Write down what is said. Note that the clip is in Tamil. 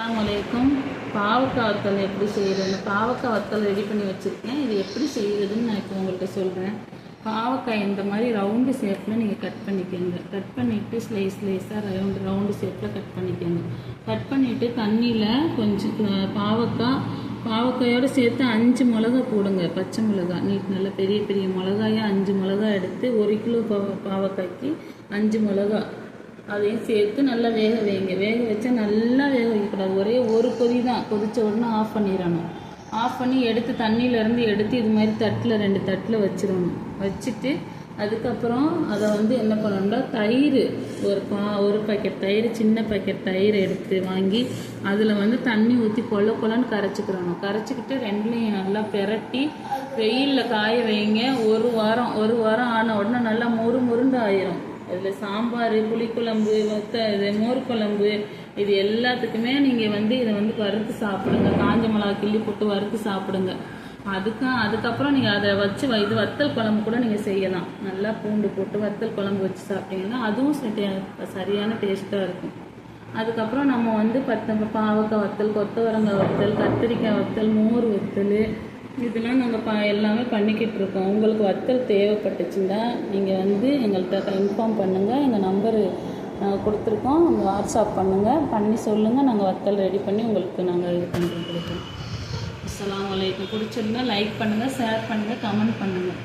அலாமலைக்கும் பாவக்காய் வத்தல் எப்படி செய்கிறது பாவக்காய் வத்தல் ரெடி பண்ணி வச்சுருக்கேன். இது எப்படி செய்கிறதுன்னு நான் இப்போ உங்கள்கிட்ட சொல்கிறேன் பாவக்காய் இந்த மாதிரி ரவுண்டு ஷேப்பில் நீங்கள் கட் பண்ணிக்கோங்க. கட் பண்ணிவிட்டு ஸ்லைஸ் ஸ்லைஸாக ரவுண்டு ரவுண்டு ஷேப்பில் கட் பண்ணிக்கோங்க. கட் பண்ணிவிட்டு தண்ணியில் கொஞ்சம் பாவக்காய் பாவக்காயோடு சேர்த்து அஞ்சு மிளகா போடுங்க. பச்சை மிளகா நீட் நல்ல பெரிய பெரிய மிளகாயாக அஞ்சு மிளகா எடுத்து ஒரு கிலோ பாவ பாவக்காய்க்கு அஞ்சு மிளகா அதையும் சேர்த்து நல்லா வேக வைங்க. வேக வச்சா நல்லா வேக வைக்கக்கூடாது. ஒரே ஒரு கொதி தான். கொதித்த உடனே ஆஃப் பண்ணிடணும். ஆஃப் பண்ணி எடுத்து தண்ணியிலேருந்து எடுத்து இது மாதிரி தட்டில் ரெண்டு தட்டில் வச்சிடணும். வச்சுட்டு அதுக்கப்புறம் அதை வந்து என்ன பண்ணணும்னா தயிர் ஒரு பா ஒரு பாக்கெட் தயிர் சின்ன பாக்கெட் தயிர் எடுத்து வாங்கி அதில் வந்து தண்ணி ஊற்றி கொல கொலன்னு கரைச்சிக்கிறணும். கரைச்சிக்கிட்டு ரெண்டுலையும் நல்லா பிரட்டி வெயிலில் காய வைங்க. ஒரு வாரம் ஒரு வாரம் ஆன உடனே நல்லா மொறு முருண்டு ஆயிரும். அதில் சாம்பார் புளிக்குழம்பு மொத்த இது மோர் குழம்பு இது எல்லாத்துக்குமே நீங்கள் வந்து இதை வந்து வறுத்து சாப்பிடுங்க. காஞ்ச மிளகா கிள்ளி போட்டு வறுத்து சாப்பிடுங்க. அதுக்கு அதுக்கப்புறம் நீங்கள் அதை வச்சு இது வத்தல் குழம்பு கூட நீங்கள் செய்யலாம். நல்லா பூண்டு போட்டு வத்தல் குழம்பு வச்சு சாப்பிட்டீங்கன்னா அதுவும் சரி- சரியான டேஸ்ட்டாக இருக்கும். அதுக்கப்புறம் நம்ம வந்து பத்து பாவக்காய் வத்தல் கொத்தவரங்காய் வத்தல் கத்திரிக்காய் வத்தல் மோர் வத்தல் இதெல்லாம் நாங்கள் ப எல்லாமே பண்ணிக்கிட்டு இருக்கோம். உங்களுக்கு வத்தல் தேவைப்பட்டுச்சுன்னா நீங்கள் வந்து எங்கள்கிட்ட இன்ஃபார்ம் பண்ணுங்கள் எங்கள் நம்பரு நாங்கள் கொடுத்துருக்கோம். வாட்ஸ்அப் பண்ணுங்கள் பண்ணி சொல்லுங்கள் நாங்கள் வத்தல் ரெடி பண்ணி உங்களுக்கு நாங்கள் இது பண்ணி கொடுக்குறோம் அஸ்லாம் வலைக்கம் பிடிச்சிருந்தா லைக் பண்ணுங்கள் ஷேர் பண்ணுங்கள் கமெண்ட் பண்ணுங்கள்